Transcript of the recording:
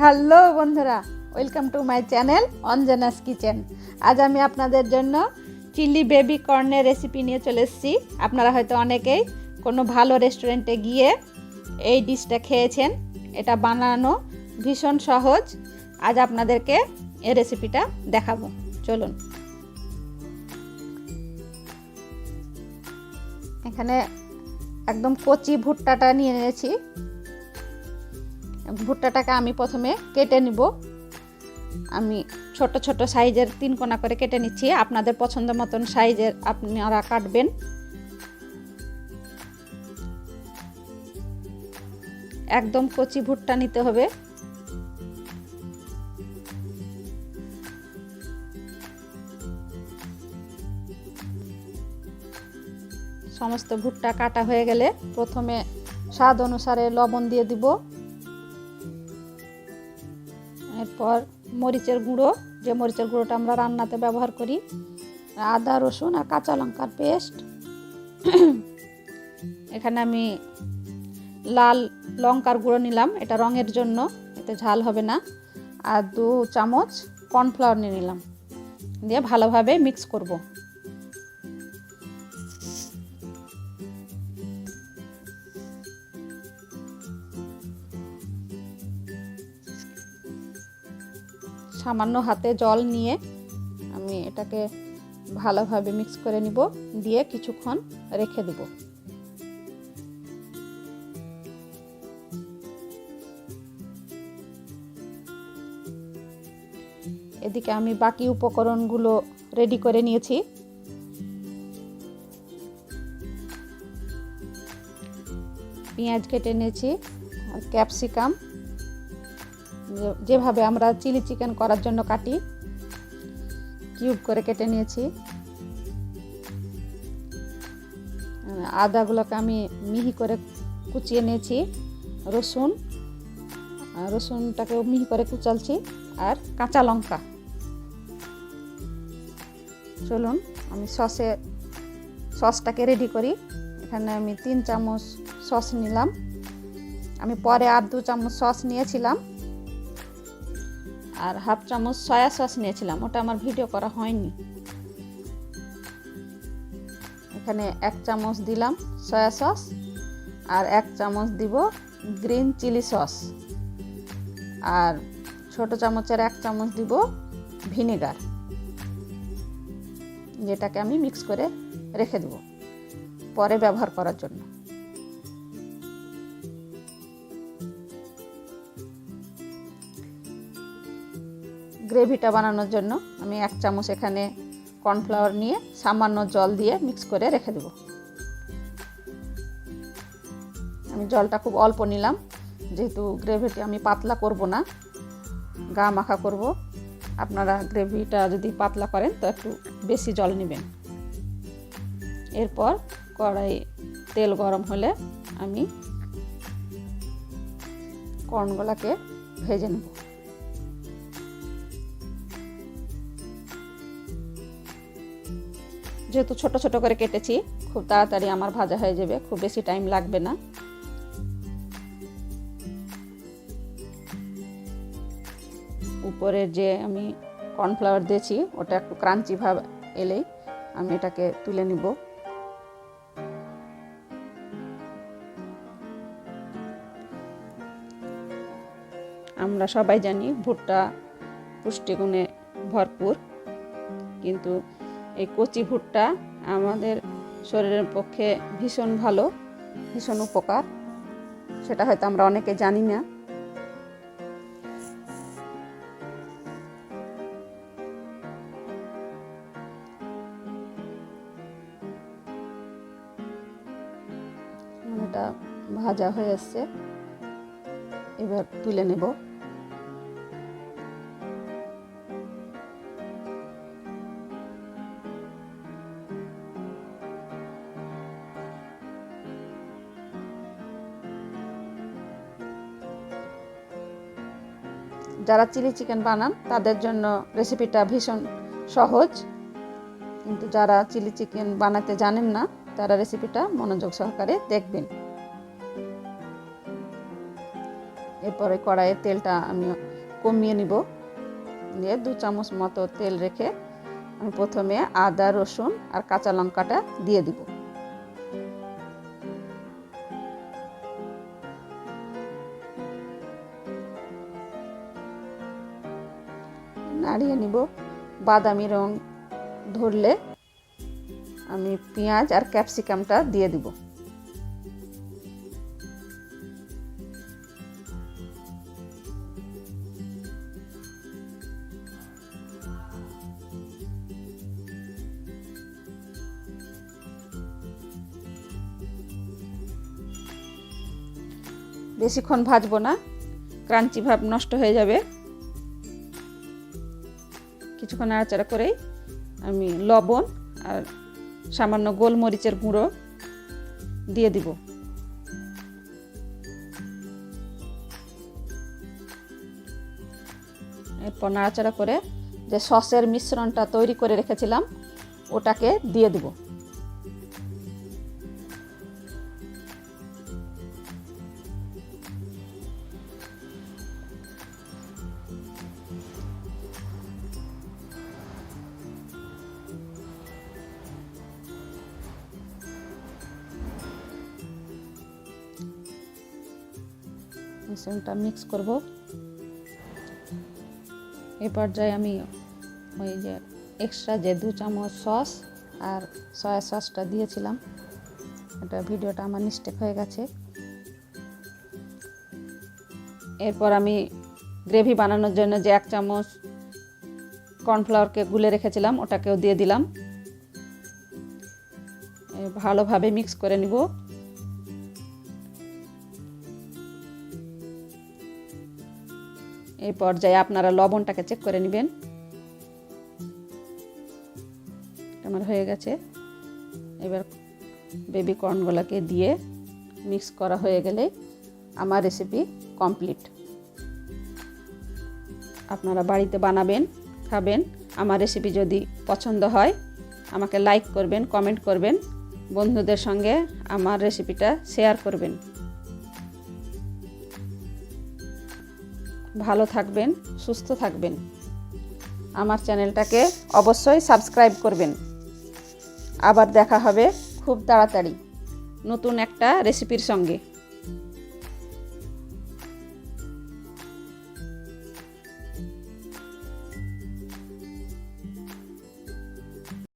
Hello বন্ধুরা, welcome to my channel Anjana's kitchen. আজ আমি আপনাদের জন্য চিলি বেবি কর্নের রেসিপি নিয়ে চলে এসেছি। আপনারা হয়তো অনেকেই কোনো ভালো রেস্টুরেন্টে গিয়ে এই ডিশটা খেয়েছেন। এটা বানানো ভীষণ সহজ। আজ আপনাদেরকে এই রেসিপিটা দেখাবো। চলুন। এখানে একদম কচি ভুট্টাটা নিয়ে নিয়েছি। ভুট্টাটাকে আমি প্রথমে কেটে নিব। আমি ছোট ছোট সাইজের তিন কোনা করে কেটে নিচ্ছি। আপনাদের পছন্দ মতন সাইজের আপনারা কাটবেন। একদম কচি ভুট্টা নিতে হবে। সমস্ত ভুট্টা কাটা হয়ে গেলে প্রথমে স্বাদ অনুসারে লবণ দিয়ে দিব। এরপর মরিচের গুঁড়ো, যে মরিচের গুঁড়োটা আমরা রান্নাতে ব্যবহার করি, আদা, রসুন আর কাঁচা লঙ্কার পেস্ট। এখানে আমি লাল লঙ্কার গুঁড়ো নিলাম, এটা রঙের জন্য, এতে ঝাল হবে না। আর দু চামচ কর্নফ্লাওয়ার নিয়ে নিলাম, দিয়ে ভালোভাবে মিক্স করব। সামান্য হাতে জল নিয়ে আমি এটাকে ভালোভাবে মিক্স করে নিব, দিয়ে কিছুক্ষণ রেখে দেব। এদিকে আমি বাকি উপকরণগুলো রেডি করে নিয়েছি। পেঁয়াজ কেটে নিয়েছি ক্যাপসিকাম। যেভাবে আমরা চিলি চিকেন করার জন্য কাটি, কিউব করে কেটে নিয়েছি। আদাগুলোকে আমি মিহি করে কুচিয়ে নিয়েছি, রসুন রসুনটাকেও মিহি করে কুচালছি, আর কাঁচা লঙ্কা। চলুন, আমি সসে, সসটাকে রেডি করি। এখানে আমি তিন চামচ সস নিলাম। আমি পরে আর দু চামচ সস নিয়েছিলাম। আর হাফ চামচ সয়া সস নিয়েছিলাম, ওটা আমার ভিডিও করা হয়নি। এখানে এক চামচ দিলাম সয়া সস আর এক চামচ দিব গ্রিন চিলি সস। আর ছোট চামচের এক চামচ দিব ভিনেগার, যেটাকে আমি মিক্স করে রেখে দেব পরে ব্যবহার করার জন্য। গ্রেভিটা বানানোর জন্য আমি এক চামচ এখানে কর্নফ্লাওয়ার নিয়ে সামান্য জল দিয়ে মিক্স করে রেখে দেব। আমি জলটা খুব অল্প নিলাম, যেহেতু গ্রেভিটি আমি পাতলা করব না, গা মাখা করব। আপনারা গ্রেভিটা যদি পাতলা করেন, তো একটু বেশি জল নেবেন। এরপর কড়াই তেল গরম হলে আমি কর্নগুলাকে ভেজে নেব। যেহেতু ছোট ছোট করে কেটেছি, খুব তাড়াতাড়ি আমার ভাজা হয়ে যাবে, খুব বেশি টাইম লাগবে না। উপরের যে আমি কর্নফ্লাওয়ার দিয়েছি, ওটা একটু ক্রাঞ্চি ভাব এলেই আমি এটাকে তুলে নিব। আমরা সবাই জানি ভুট্টা পুষ্টিগুণে ভরপুর, কিন্তু এই কচি ভুট্টা আমাদের শরীরের পক্ষে ভীষণ ভালো, ভীষণ উপকার। সেটা হয়তো আমরা অনেকে জানি না। ভাজা হয়ে আসছে এবার তুলে নেব। যারা চিলি চিকেন বানান, তাদের জন্য রেসিপিটা ভীষণ সহজ। কিন্তু যারা চিলি চিকেন বানাতে জানেন না, তারা রেসিপিটা মনোযোগ সহকারে দেখবেন। এরপরে কড়াইয়ের তেলটা আমি কমিয়ে নিব। দিয়ে দু চামচ মতো তেল রেখে আমি প্রথমে আদা, রসুন আর কাঁচা লঙ্কাটা দিয়ে দিব। নাড়িয়ে নিব। বাদামি রং ধরলে আমি পেঁয়াজ আর ক্যাপসিকামটা দিয়ে দিব। বেশিক্ষণ ভাজবো না। ক্রাঞ্চি ভাব নষ্ট হয়ে যাবে। কিছুক্ষণ নাড়াচাড়া করেই আমি লবণ আর সামান্য গোলমরিচের গুঁড়ো দিয়ে দিব। এরপর নাড়াচাড়া করে যে সসের মিশ্রণটা তৈরি করে রেখেছিলাম, ওটাকে দিয়ে দেবো। মিশ্রণটা মিক্স করব। এই পর্যায়ে আমি ওই যে এক্সট্রা যে দু চামচ সস আর সয়া সসটা দিয়েছিলাম। এটা ভিডিওটা আমার মিস্টেক হয়ে গেছে। এরপর আমি গ্রেভি বানানোর জন্য যে এক চামচ কর্নফ্লাওয়ারকে গুলে রেখেছিলাম, ওটাকেও দিয়ে দিলাম। ভালোভাবে মিক্স করে নিব। এই পর্যায়ে আপনারা লবণটাকে চেক করে নেবেন। আমার হয়ে গেছে। এবার বেবি কর্নগুলোকে দিয়ে মিক্স করা হয়ে গেলে আমার রেসিপি কমপ্লিট আপনারা বাড়িতে বানাবেন, খাবেন, আমার রেসিপি যদি পছন্দ হয়, আমাকে লাইক করবেন কমেন্ট করবেন। বন্ধুদের সঙ্গে আমার রেসিপিটা শেয়ার করবেন। ভালো থাকবেন, সুস্থ থাকবেন। আমার চ্যানেলটাকে অবশ্যই সাবস্ক্রাইব করবেন। আবার দেখা হবে খুব তাড়াতাড়ি নতুন একটা রেসিপির সঙ্গে।